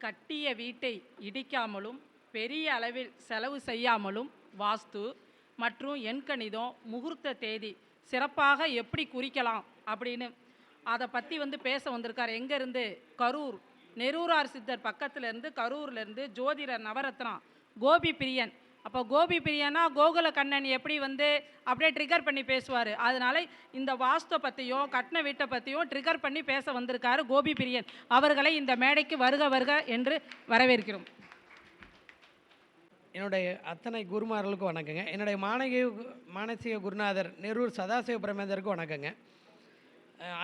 கட்டிய வீட்டை இடிக்காமலும் பெரிய அளவில் செலவு செய்யாமலும் வாஸ்து மற்றும் எண்கணிதம் முகூர்த்த தேதி சிறப்பாக எப்படி குறிக்கலாம் அப்படின்னு அதை பற்றி வந்து பேச வந்திருக்கார். எங்கேருந்து? கரூர். நெரூரார் சித்தர் பக்கத்துலேருந்து கரூர்லேருந்து ஜோதிடர் நவரத்னா கோபி பிரியன் அப்போ கோபி பிரியனா கோகுல கண்ணன் எப்படி வந்து அப்படியே ட்ரிகர் பண்ணி பேசுவார்? அதனால இந்த வாஸ்துவை பற்றியும் கட்டின வீட்டை பற்றியும் ட்ரிகர் பண்ணி பேச வந்திருக்காரு கோபி பிரியன். அவர்களை இந்த மேடைக்கு வருக வருக என்று வரவேற்கிறோம். என்னுடைய அத்தனை குருமார்களுக்கும் வணக்கங்க. என்னுடைய மானகீக மானசீக குருநாதர் நெரூர் சதாசிவ பிரமேந்தருக்கும் வணக்கங்க.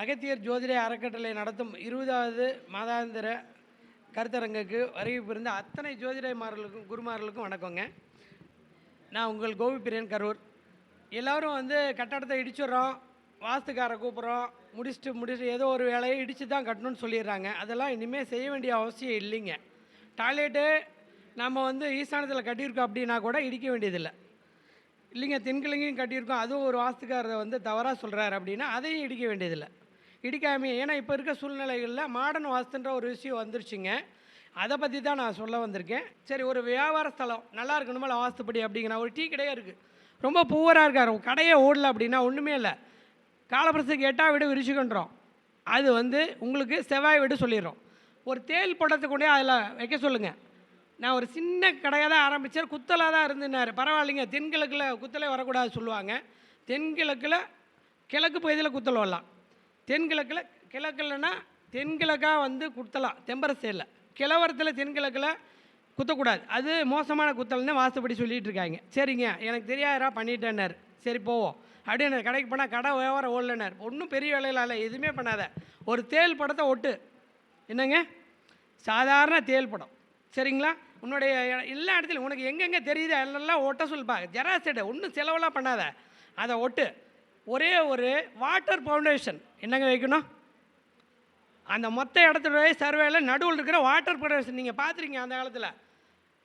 அகத்தியர் ஜோதிட அறக்கட்டளை நடத்தும் இருபதாவது மாதாந்திர கருத்தரங்குக்கு வருகை புரிந்த அத்தனை ஜோதிடமார்களுக்கும் குருமார்களுக்கும் வணக்கங்க. நான் உங்கள் கோபி பிரியன் கரூர். எல்லோரும் வந்து கட்டடத்தை இடிச்சிடுறோம். வாஸ்துக்காரை கூப்பிட்றோம். முடிச்சுட்டு முடிச்சுட்டு ஏதோ ஒரு வேலையை இடித்து தான் கட்டணும்னு சொல்லிடுறாங்க. அதெல்லாம் இனிமேல் செய்ய வேண்டிய அவசியம் இல்லைங்க. டாய்லெட்டு நம்ம வந்து ஈசானத்தில் கட்டியிருக்கோம் அப்படின்னா கூட இடிக்க வேண்டியதில்லை. இல்லைங்க தென்கிழங்கையும் கட்டியிருக்கோம். அதுவும் ஒரு வாஸ்துக்காரரை வந்து தவறாக சொல்கிறாரு அப்படின்னா அதையும் இடிக்க வேண்டியதில்லை. இடிக்காமையே ஏன்னா இப்போ இருக்க சூழ்நிலைகளில் மாடர்ன் வாஸ்துன்ற ஒரு விஷயம் வந்துருச்சுங்க. அதை பற்றி தான் நான் சொல்ல வந்திருக்கேன். சரி ஒரு வியாபார ஸ்தலம் நல்லா இருக்கணுமா வாஸ்துப்படி அப்படிங்கிற ஒரு டீ கடையே இருக்குது ரொம்ப பூவராக இருக்கார். கடையே ஓடல அப்படின்னா ஒன்றுமே இல்லை. காலப்பிரசத்துக்கு எட்டாம் வீடு விரிச்சுக்கின்றோம். அது வந்து உங்களுக்கு செவ்வாய் வீடு சொல்லிடுறோம். ஒரு தேல் படத்தை கொண்டே அதில் வைக்க சொல்லுங்கள் நான் ஒரு சின்ன கடையாக தான் ஆரம்பித்தேன் குத்தலாக தான் இருந்துனார் பரவாயில்லைங்க தென்கிழக்கில் குத்தலே வரக்கூடாது சொல்லுவாங்க. தென்கிழக்கில் கிழக்கு பகுதியில் குத்தல் வரலாம். தென்கிழக்கில் கிழக்கில்னா தென்கிழக்காக வந்து குத்தலாம் தெம்பர சைடில் கிழவரத்தில் தென்கிழக்கில் குத்தக்கூடாது. அது மோசமான குத்தல்னு வாஸ்துப்படி சொல்லிட்டு இருக்காங்க சரிங்க எனக்கு தெரியாதரா பண்ணிட்டேன்னார். சரி போவோம். அப்படின்னு கடைக்கு போனால் கடை வியாபாரம் ஓடலனார் ஒன்றும் பெரிய வேலையில் இல்லை எதுவுமே பண்ணாத. ஒரு தேல் படத்தை ஒட்டு. என்னங்க? சாதாரண தேல் படம். சரிங்களா? உன்னுடைய எல்லா இடத்துலையும் உனக்கு எங்கெங்கே தெரியுது எல்லாம் ஒட்ட சொல்லுப்பா. ஜெராசைடு ஒன்றும் செலவெல்லாம் பண்ணாத. அதை ஒட்டு. ஒரே ஒரு வாட்டர் ஃபவுண்டேஷன். என்னங்க வைக்கணும்? அந்த மொத்த இடத்துல சர்வேல நடுவில் இருக்கிற வாட்டர் ப்ரொடக்ஷன் நீங்கள் பார்த்துருக்கீங்க அந்த காலத்தில்.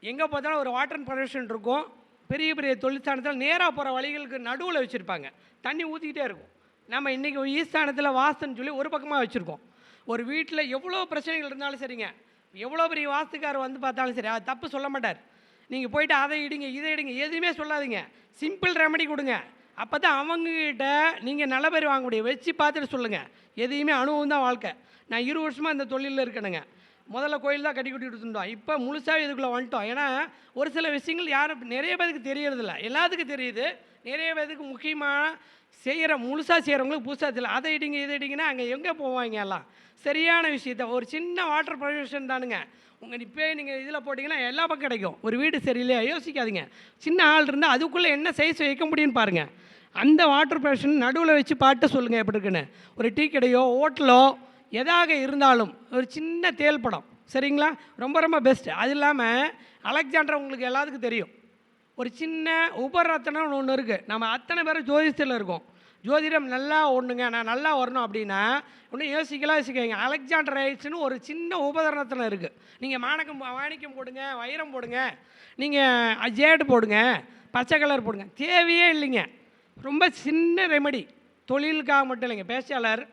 எங்கே பார்த்தாலும் ஒரு வாட்டர் ப்ரொடக்ஷன் இருக்கும். பெரிய பெரிய தொழிற்சாலத்தில் நேராக போகிற வழிகளுக்கு நடுவில் வச்சுருப்பாங்க. தண்ணி ஊற்றிக்கிட்டே இருக்கும். நம்ம இன்றைக்கி ஈஸ்தானத்தில் வாஸ்துன்னு சொல்லி ஒரு பக்கமாக வச்சுருக்கோம். ஒரு வீட்டில் எவ்வளோ பிரச்சனைகள் இருந்தாலும் சரிங்க. எவ்வளோ பெரிய வாஸ்துக்கார் வந்து பார்த்தாலும் சரி அது தப்பு சொல்ல மாட்டார். நீங்கள் போயிட்டு அதை இடிங்க இதை இடிங்க எதுவுமே சொல்லாதீங்க. சிம்பிள் ரெமடி கொடுங்க. அப்போ தான் அவங்கக்கிட்ட நீங்கள் நல்ல பேர் வாங்க முடியும் வச்சு பார்த்துட்டு சொல்லுங்கள் எதையுமே அனுபவம் தான் வாழ்க்கை. நான் இரு வருஷமாக இந்த தொழிலில் இருக்கணுங்க முதல்ல கோயில் தான் கட்டி கட்டி இருந்தோம் இப்போ முழுசாக இதுக்குள்ளே வந்துட்டோம். ஏன்னா ஒரு சில விஷயங்கள் யாரும் நிறைய பேருக்கு தெரியறதில்ல. எல்லாத்துக்கும் தெரியுது. நிறைய பேருக்கு முக்கியமாக செய்கிற முழுசாக செய்கிறவங்களுக்கு புதுசாக தெரியல. அதை இடிங்க இதை இடிங்கன்னா அங்கே எங்கே போவாங்க எல்லாம்? சரியான விஷயத்த ஒரு சின்ன வாட்டர் பொல்யூஷன் தானுங்க. உங்கள் இப்போ நீங்கள் இதில் போட்டிங்கன்னா எல்லா பக்கம் கிடைக்கும். ஒரு வீடு சரியில்லையா? யோசிக்காதீங்க. சின்ன ஆள் இருந்தால் அதுக்குள்ளே என்ன சைஸ் வைக்க முடியும்னு பாருங்கள் அந்த வாட்டர் பொல்யூஷன் நடுவில் வச்சு பாட்டு சொல்லுங்கள் எப்படி இருக்குன்னு. ஒரு டீ கடையோ ஹோட்டலோ எதாக இருந்தாலும் ஒரு சின்ன தேல் படம். சரிங்களா? ரொம்ப ரொம்ப பெஸ்ட்டு அது இல்லாமல் அலெக்சாண்டர் உங்களுக்கு எல்லாத்துக்கும் தெரியும். ஒரு சின்ன உபரத்தனம்னு ஒன்று இருக்குது நம்ம அத்தனை பேரும் ஜோதிஷத்தில் இருக்கோம். ஜோதிடம் நல்லா ஒன்றுங்க நான் நல்லா வரணும் அப்படின்னா ஒன்றும் யோசிக்கலாம் யோசிக்கங்க அலெக்சாண்டர் ரைட்ஸ்னு ஒரு சின்ன உபகரணத்தில் இருக்குது நீங்கள் மாணக்கம் மாணிக்கம் போடுங்க வைரம் போடுங்க. நீங்கள் ஜேடு போடுங்க பச்சை கலர் போடுங்க. தேவையே இல்லைங்க. ரொம்ப சின்ன ரெமெடி தொழிலுக்காக மட்டும் இல்லைங்க. பேச்சாளர்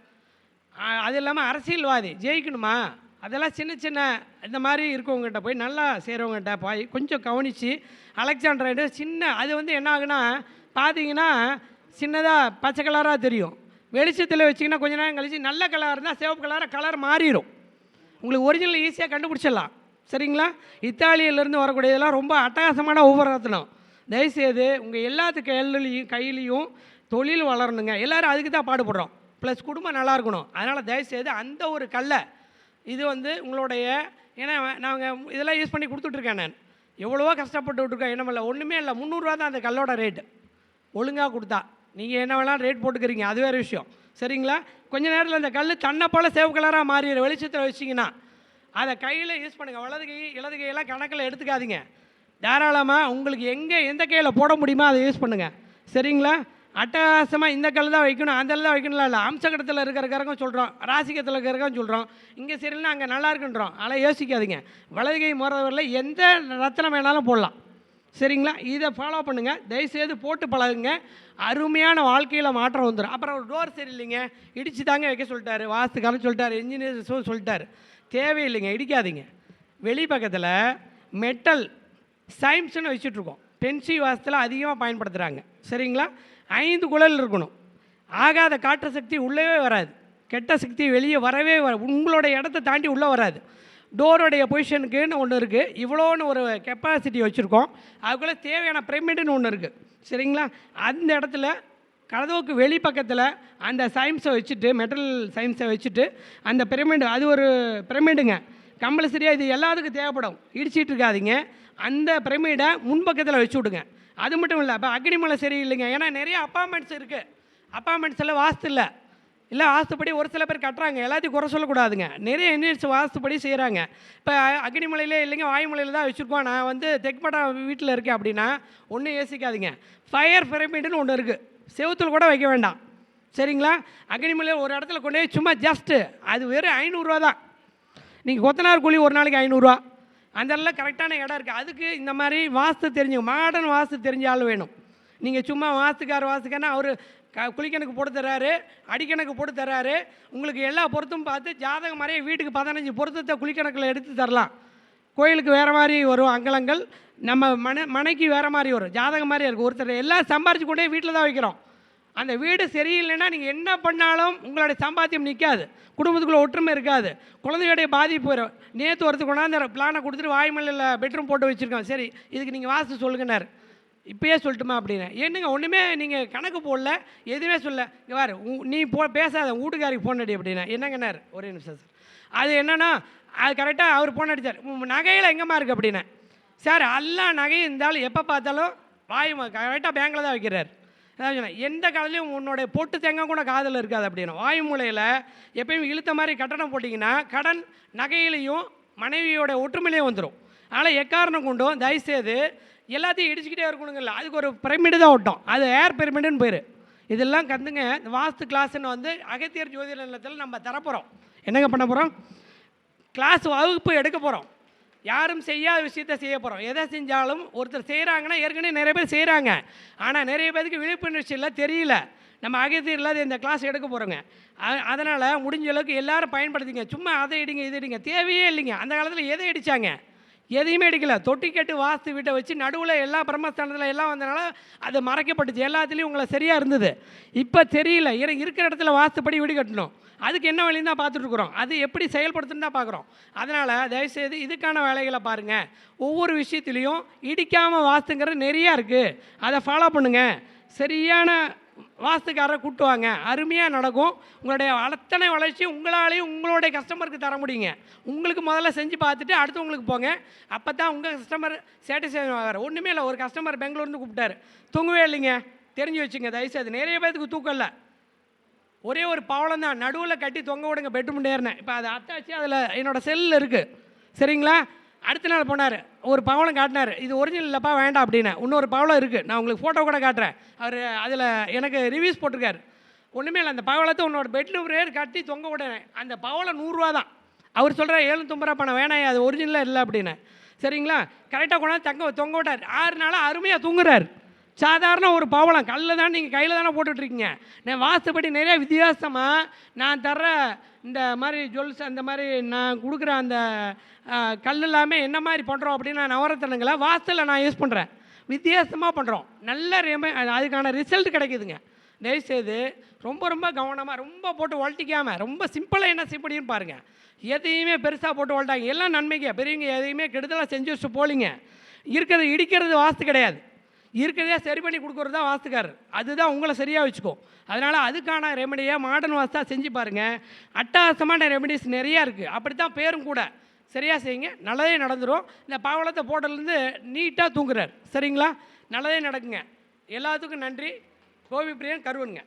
அது இல்லாமல் அரசியல்வாதி ஜெயிக்கணுமா? அதெல்லாம் சின்ன சின்ன இந்த மாதிரி இருக்கவங்ககிட்ட போய் நல்லா செய்கிறவங்ககிட்ட போய் கொஞ்சம் கவனித்து அலெக்சாண்டர் சின்ன அது வந்து என்ன ஆகுனா பார்த்தீங்கன்னா சின்னதாக பச்சை கலராக தெரியும். வெளிச்சத்தில் வச்சிங்கன்னா கொஞ்ச நேரம் கழிச்சு நல்ல கலராக இருந்தால் சிவப்பு கலராக கலர் மாறிடும் உங்களுக்கு ஒரிஜினல் ஈஸியாக கண்டுபிடிச்சிடலாம். சரிங்களா? இத்தாலியிலேருந்து வரக்கூடியதெல்லாம் ரொம்ப அட்டகாசமான உபரத்னம் தயவுசெய்து உங்கள் எல்லாத்து கையிலையும் கையிலையும் தொழில் வளரணுங்க. எல்லாரும் அதுக்கு தான் பாடுபடுறோம். ப்ளஸ் குடும்பம் நல்லா இருக்கணும். அதனால் தயவுசெய்து அந்த ஒரு கல்லை இது வந்து உங்களுடைய ஏன்னா நாங்கள் இதெல்லாம் யூஸ் பண்ணி கொடுத்துட்ருக்கேன் நான். எவ்வளவோ கஷ்டப்பட்டு விட்ருக்கேன் என்ன பண்ணல ஒன்றுமே இல்லை. முந்நூறுரூவா தான் அந்த கல்லோட ரேட்டு ஒழுங்காக கொடுத்தா. நீங்கள் என்ன வேணாலும் ரேட் போட்டுக்கிறீங்க. அது வேறு விஷயம். சரிங்களா? கொஞ்ச நேரத்தில் அந்த கல் தன்னை போல் சேவ் கலராக மாறிடு வெளிச்சத்தில் வச்சிங்கன்னா அதை கையில் யூஸ் பண்ணுங்கள் வலது கை இடது கையெல்லாம் கணக்கில் எடுத்துக்காதீங்க. தாராளமாக உங்களுக்கு எங்கே எந்த கையில் போட முடியுமோ அதை யூஸ் பண்ணுங்கள் சரிங்களா? அட்டகாசமாக இந்த கல் தான் வைக்கணும் அந்த தான் வைக்கணும்ல. இல்லை அம்சகடத்தில் இருக்கிறக்காரங்க சொல்கிறோம் ராசிகத்தில் இருக்கிறக்காரங்க சொல்கிறோம் இங்கே சரியில்லை அங்கே நல்லா இருக்குன்றோம். அதெல்லாம் யோசிக்காதீங்க. வலது கை முறவரில் எந்த ரத்தனம் வேணாலும் போடலாம். சரிங்களா? இதை ஃபாலோ பண்ணுங்கள் தயவுசெய்து போட்டு பழகுங்க. அருமையான வாழ்க்கையில் மாற்றம் வந்துடும் அப்புறம் ஒரு டோர் சரியில்லைங்க. இடிச்சு தாங்க வைக்க சொல்லிட்டாரு. வாஸ்துக்காரன் சொல்லிட்டாரு. இன்ஜினியர்ஸும் சொல்லிட்டாரு. தேவையில்லைங்க. இடிக்காதீங்க. வெளி பக்கத்தில் மெட்டல் சைம்ஸ்னு வச்சுட்ருக்கோம் பென்சி வாசத்தில் அதிகமாக பயன்படுத்துகிறாங்க சரிங்களா? ஐந்து குழல் இருக்கணும். ஆகாத காற்று சக்தி உள்ளவே வராது. கெட்ட சக்தி வெளியே வரவே வர உங்களோட இடத்த தாண்டி உள்ளே வராது. டோருடைய பொசிஷனுக்குன்னு ஒன்று இருக்குது இவ்வளோன்னு ஒரு கெப்பாசிட்டி வச்சுருக்கோம். அதுக்குள்ளே தேவையான பிரமிடுன்னு ஒன்று இருக்குது சரிங்களா? அந்த இடத்துல கதவுக்கு வெளி பக்கத்தில் அந்த சயின்ஸை வச்சுட்டு மெட்டல் சயின்ஸை வச்சுட்டு அந்த பிரமிடு அது ஒரு பிரமிடுங்க கம்பல்சரியாக இது எல்லாத்துக்கும் தேவைப்படும். இடிச்சிட்டு இருக்காதீங்க. அந்த பிரமிடை முன்பக்கத்தில் வச்சு விடுங்க. அது மட்டும் இல்லை இப்போ அக்னிமலை சரியில்லைங்க. ஏன்னா நிறைய அப்பார்ட்மெண்ட்ஸ் இருக்குது அப்பார்ட்மெண்ட்ஸ் எல்லாம் வாஸ்து இல்லை. இல்லை வாஸ்துப்படி ஒரு சில பேர் கட்டுறாங்க. எல்லாத்தையும் குறை சொல்லக்கூடாதுங்க. நிறைய இன்ஜினியர்ஸ் வாஸ்துப்படி செய்கிறாங்க இப்போ அக்னிமலையிலே இல்லைங்க வாயுமலையில் தான் வச்சுருக்கோம். நான் வந்து தெக்பட்டா வீட்டில் இருக்கேன் அப்படின்னா ஒன்றும் யோசிக்காதீங்க. ஃபயர் பிரமிடுன்னு ஒன்று இருக்குது செவத்தில் கூட வைக்க வேண்டாம். சரிங்களா? அக்னிமலையில் ஒரு இடத்துல கொண்டு போய் சும்மா ஜஸ்ட்டு அது வெறும் ஐநூறுரூவா தான். நீங்கள் கொத்தனார் கூலி ஒரு நாளைக்கு ஐநூறுரூவா. அந்த இடத்துல கரெக்டான இடம் இருக்குது அதுக்கு இந்த மாதிரி வாஸ்து தெரிஞ்சு மாடர்ன் வாஸ்து தெரிஞ்ச ஆள் வேணும். நீங்கள் சும்மா வாஸ்துக்கார் வாஸ்துக்காரனா அவர் க குளிக்கணக்கு போட்டு தர்றாரு அடிக்கணக்கு போட்டு தர்றாரு உங்களுக்கு எல்லா பொருத்தும் பார்த்து ஜாதகம் மாதிரியே வீட்டுக்கு பதினஞ்சு பொருத்தத்தை குளிக்கணக்கில் எடுத்து தரலாம். கோயிலுக்கு வேறு மாதிரி வரும் அங்கலங்கள். நம்ம மன மனைக்கு வேறு மாதிரி வரும். ஜாதகம் மாதிரி இருக்கும். ஒருத்தர் எல்லாம் சம்பாரிச்சு கொண்டே வீட்டில் தான் வைக்கிறோம். அந்த வீடு சரியில்லைன்னா நீங்கள் என்ன பண்ணாலும் உங்களுடைய சம்பாத்தியம் நிற்காது குடும்பத்துக்குள்ளே ஒற்றுமை இருக்காது. குழந்தைகளுடைய பாதிப்பு வரும் நேற்று ஒருத்தர் கொண்டாந்து பிளானை கொடுத்துட்டு வாய்மலையில் பெட்ரூம் போட்டு வச்சுருக்கோம் சரி இதுக்கு நீங்கள் வாஸ்து சொல்லுங்கனார் இப்பயே சொல்லட்டுமா அப்படின்னு. என்னங்க ஒன்றுமே நீங்கள் கணக்கு போடல எதுவுமே சொல்ல வாரு உ- நீ போ பேசாத வீட்டுக்காரிக்கு ஃபோன் அடி அப்படின்னா. என்னங்கண்ணார் ஒரே நிமிஷம் சார். அது என்னென்னா அது கரெக்டாக அவர் ஃபோன் அடித்தார் நகையில் எங்கம்மா இருக்குது அப்படின்னா. சார் எல்லா நகையும் இருந்தாலும் எப்போ பார்த்தாலும் வாய் கரெக்டாக பேங்கில் தான் வைக்கிறார். சொன்னேன் எந்த காலத்துலையும் உன்னோட பொட்டு தேங்காய் கூட காதில் இருக்காது அப்படின்னு. வாயு மூலையில் எப்பயும் இழுத்த மாதிரி கட்டணம் போட்டிங்கன்னா கடன் நகையிலையும் மனைவியோட ஒற்றுமையிலையும் வந்துடும் அதனால் எக்காரணம் கொண்டும் தயவுசெய்து எல்லாத்தையும் இடிச்சுக்கிட்டே இருக்கணுங்கல்ல. அதுக்கு ஒரு பிரமிடு தான் ஓட்டம் அது ஏர் பிரமிடுன்னு பேர். இதெல்லாம் கற்றுங்க வாஸ்து கிளாஸ்ன்னு வந்து அகத்தியர் ஜோதிட நிலத்தில் நம்ம தரப்போகிறோம் என்னங்க பண்ண போகிறோம் கிளாஸ் வகுப்பு எடுக்க போகிறோம் யாரும் செய்யாத விஷயத்த செய்ய போகிறோம் எதை செஞ்சாலும் ஒருத்தர் செய்கிறாங்கன்னா ஏற்கனவே நிறைய பேர் செய்கிறாங்க ஆனால் நிறைய பேருக்கு விழிப்புணர்ச்சி இல்லை தெரியல. நம்ம அகத்தியர் இல்லாத இந்த கிளாஸ் எடுக்க போகிறோங்க அதனால் முடிஞ்ச அளவுக்கு எல்லோரும் பயன்படுத்திங்க. சும்மா அதை இடிங்க இது இடிங்க. தேவையே இல்லைங்க. அந்த காலத்தில் எதை இடித்தாங்க எதையுமே எடுக்கல தொட்டி கட்டு வாஸ்து வீட்டை வச்சு நடுவில் எல்லா பிரம்மஸ்தானத்தில் எல்லாம் வந்தனால அது மறைக்கப்பட்டுச்சு. எல்லாத்துலேயும் உங்களை சரியாக இருந்தது. இப்போ தெரியல. இருக்கிற இடத்துல வாஸ்துப்படி வீடு கட்டணும். அதுக்கு என்ன வழின்னு தான் பார்த்துட்ருக்குறோம். அது எப்படி செயல்படுத்துன்னு தான் பார்க்குறோம். அதனால் தயவுசெய்து இதுக்கான வேலைகளை பாருங்கள் ஒவ்வொரு விஷயத்துலேயும் இடிக்காமல் வாஸ்துங்கிறது நிறையா இருக்குது அதை ஃபாலோ பண்ணுங்கள் சரியான வாஸ்துக்காரரை கூப்பிட்டு வாங்க. அருமையாக நடக்கும். உங்களுடைய அத்தனை வளர்ச்சி உங்களாலேயும் உங்களுடைய கஸ்டமருக்கு தர முடியுங்க. உங்களுக்கு முதல்ல செஞ்சு பார்த்துட்டு அடுத்தவங்களுக்கு போங்க. அப்போ தான் உங்கள் கஸ்டமர் சாட்டிஸ்ஃபை ஆகிறார் ஒன்றுமே இல்லை. ஒரு கஸ்டமர் பெங்களூர்னு கூப்பிட்டாரு. தூங்கவே இல்லைங்க. தெரிஞ்சு வச்சுங்க. தயவுசெய்து. நிறைய பேர்த்துக்கு தூக்கம் இல்லை. ஒரே ஒரு பவளம் தான். நடுவில் கட்டி தொங்க விடுங்க பெட்ரூம் ஏறினேன். இப்போ அதை அத்தாச்சு அதில் என்னோடய செல்லில் இருக்குது சரிங்களா? அடுத்த நாள் போனார். ஒரு பவளம் காட்டினார். இது ஒரிஜினல் இல்லைப்பா வேண்டாம் அப்படின்னு. இன்னொரு பவளம் இருக்குது நான் உங்களுக்கு ஃபோட்டோ கூட காட்டுறேன். அவர் அதில் எனக்கு ரிவ்யூஸ் போட்டிருக்காரு. ஒன்றுமே இல்லை. அந்த பவளத்தை உன்னோட பெட்ரூம் ரேர் கட்டி தொங்க விடுறேன். அந்த பவளம் நூறுரூவா தான். அவர் சொல்கிற எழுநூத்தம்பது ரூபா பணம் வேணாம். அது ஒரிஜினலாக இல்லை அப்படின்னு. சரிங்களா? கரெக்டாக கொண்டாந்து தங்க தொங்க விட்டார். ஆறு நாளாக அருமையாக தூங்குறாரு. சாதாரண ஒரு பவளம். கல்லில் தான் நீங்கள் கையில் தானே போட்டுட்ருக்கீங்க. நான் வாஸ்துப்படி நிறைய வித்தியாசமாக நான் தர்ற இந்த மாதிரி ஜுவல்ஸ் அந்த மாதிரி நான் கொடுக்குற அந்த கல் எல்லாமே என்ன மாதிரி பண்ணுறோம் அப்படின்னா நவரத்தனங்களை வாஸ்துவில் நான் யூஸ் பண்ணுறேன் வித்தியாசமாக பண்ணுறோம் நல்ல ரெம அதுக்கான ரிசல்ட் கிடைக்குதுங்க. தயவுசெய்து ரொம்ப ரொம்ப கவனமாக ரொம்ப போட்டு வளட்டிக்காமல் ரொம்ப சிம்பிளாக என்ன செய்யப்படின்னு பாருங்கள் எதையுமே பெருசாக போட்டு வளட்டாங்க எல்லாம் நன்மைக்கு பெரியவங்க எதையுமே கெடுதலாக செஞ்சு வச்சுட்டு போலிங்க இருக்கிறது இடிக்கிறது வாஸ்து கிடையாது. இருக்கிறதே சரி பண்ணி கொடுக்குறது தான் வாஸ்துக்காரர். அதுதான் உங்களை சரியாக வச்சுக்கோ அதனால் அதுக்கான ரெமடியாக மாடர்ன் வாஸ்தாக செஞ்சு பாருங்கள் அட்டகாசமான ரெமடிஸ் நிறையா இருக்குது அப்படி தான் பேரும் கூட. சரியாக செய்யுங்க. நல்லதே நடந்துடும் இந்த பாவளத்தை போட்டதுலேருந்து நீட்டாக தூங்குறார். சரிங்களா? நல்லதே நடக்குங்க. எல்லாத்துக்கும் நன்றி. கோபி பிரியன் கருவனுங்க.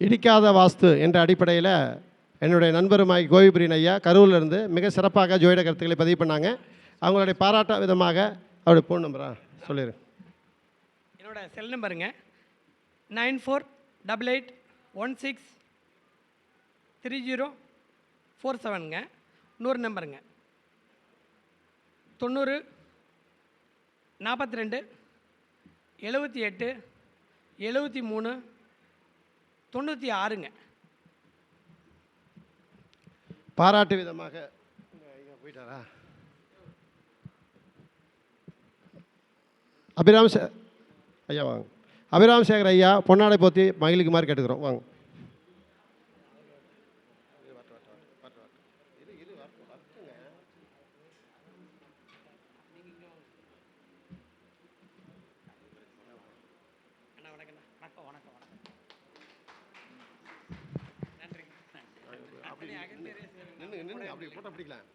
இடிக்காத வாஸ்து என்ற அடிப்படையில் என்னுடைய நண்பருமாய் கோவிபிரியன் ஐயா கரூர்ல இருந்து மிக சிறப்பாக ஜோயிட கருத்துக்களை பதிவு பண்ணாங்க. அவங்களுடைய பாராட்ட விதமாக அவருடைய ஃபோன் நம்பரா சொல்லிடு என்னோட cell நம்பருங்க nine four double eight one six three zero four செவனுங்க இன்னொரு நம்பருங்க தொண்ணூறு நாற்பத்தி ரெண்டு எழுபத்தி எட்டு எழுபத்தி மூணு தொண்ணூற்றி ஆறுங்க. பாராட்டு விதமாக போயிட்டாரா? அபிராம் சே ஐயா வாங்க. அபிராம் சேகர் ஐயா பொன்னாடை போத்தி மகிழுக்குமாறு கேட்டுக்கிறோம் வாங்க. அப்படி போட்டோ பிடிக்கலாம்